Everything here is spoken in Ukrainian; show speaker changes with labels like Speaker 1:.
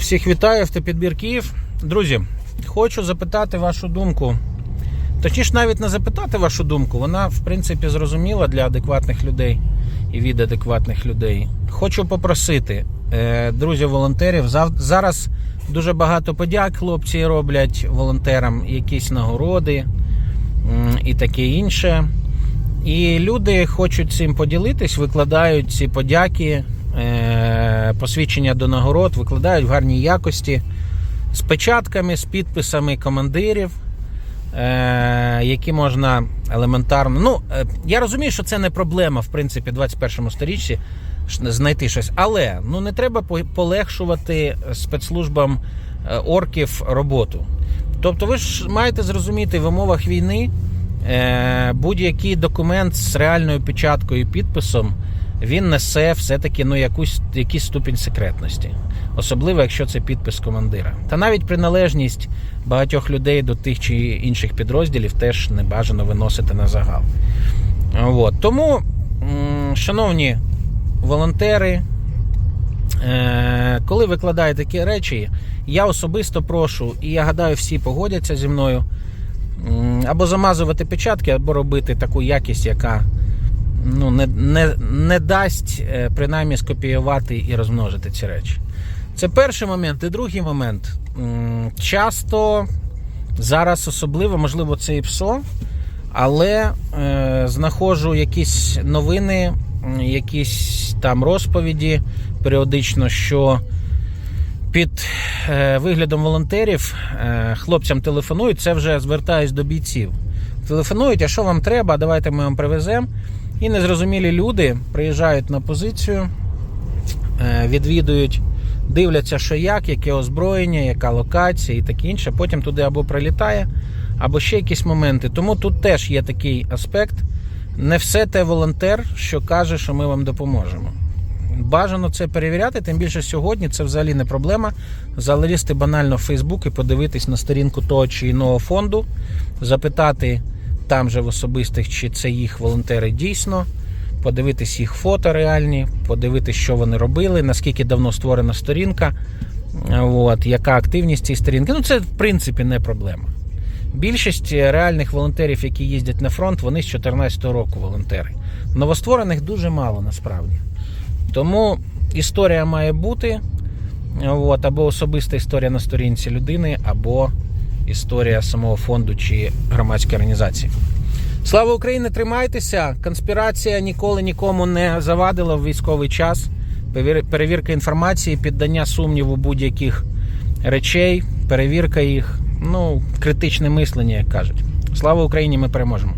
Speaker 1: Всіх вітаю, автопідбір Київ. Друзі, хочу запитати вашу думку. Точніше, навіть не запитати вашу думку, вона, в принципі, зрозуміла для адекватних людей і від адекватних людей. Хочу попросити е, друзів-волонтерів. Зараз дуже багато подяк хлопці роблять волонтерам, якісь нагороди і таке інше. І люди хочуть цим поділитись, викладають ці подяки, е, посвідчення до нагород, викладають в гарній якості з печатками, з підписами командирів, е, які можна елементарно. Ну, е, я розумію, що це не проблема, в принципі, в 21 сторіччі знайти щось. Але ну не треба полегшувати спецслужбам е, орків роботу. Тобто, ви ж маєте зрозуміти в умовах війни. Будь-який документ з реальною печаткою і підписом він несе все-таки ну, якусь, якийсь ступінь секретності, особливо якщо це підпис командира. Та навіть приналежність багатьох людей до тих чи інших підрозділів теж не бажано виносити на загал. От. Тому, шановні волонтери, е, коли викладає такі речі, я особисто прошу, і я гадаю, всі погодяться зі мною. Або замазувати печатки, або робити таку якість, яка ну, не, не, не дасть е, принаймні скопіювати і розмножити ці речі. Це перший момент. І другий момент. Часто зараз особливо, можливо, це і ПСО, але е, знаходжу якісь новини, якісь там розповіді періодично, що під е, виглядом волонтерів е, хлопцям телефонують, це вже звертаюсь до бійців. Телефонують, а що вам треба, давайте ми вам привеземо. І незрозумілі люди приїжджають на позицію, е, відвідують, дивляться, що як, яке озброєння, яка локація і таке інше. Потім туди або прилітає, або ще якісь моменти. Тому тут теж є такий аспект. Не все те волонтер, що каже, що ми вам допоможемо. Бажано це перевіряти, тим більше сьогодні це взагалі не проблема. Залізти банально в Фейсбук і подивитись на сторінку того чи іного фонду, запитати там же в особистих, чи це їх волонтери дійсно, подивитись їх фото реальні, подивитись, що вони робили, наскільки давно створена сторінка, от, яка активність цієї сторінки. Ну, це в принципі не проблема. Більшість реальних волонтерів, які їздять на фронт, вони з 2014 року волонтери. Новостворених дуже мало насправді. Тому історія має бути от, або особиста історія на сторінці людини, або історія самого фонду чи громадської організації. Слава Україні! Тримайтеся! Конспірація ніколи нікому не завадила в військовий час. Перевір- Перевірка інформації, піддання сумніву будь-яких речей, перевірка їх, ну, критичне мислення, як кажуть. Слава Україні! Ми переможемо!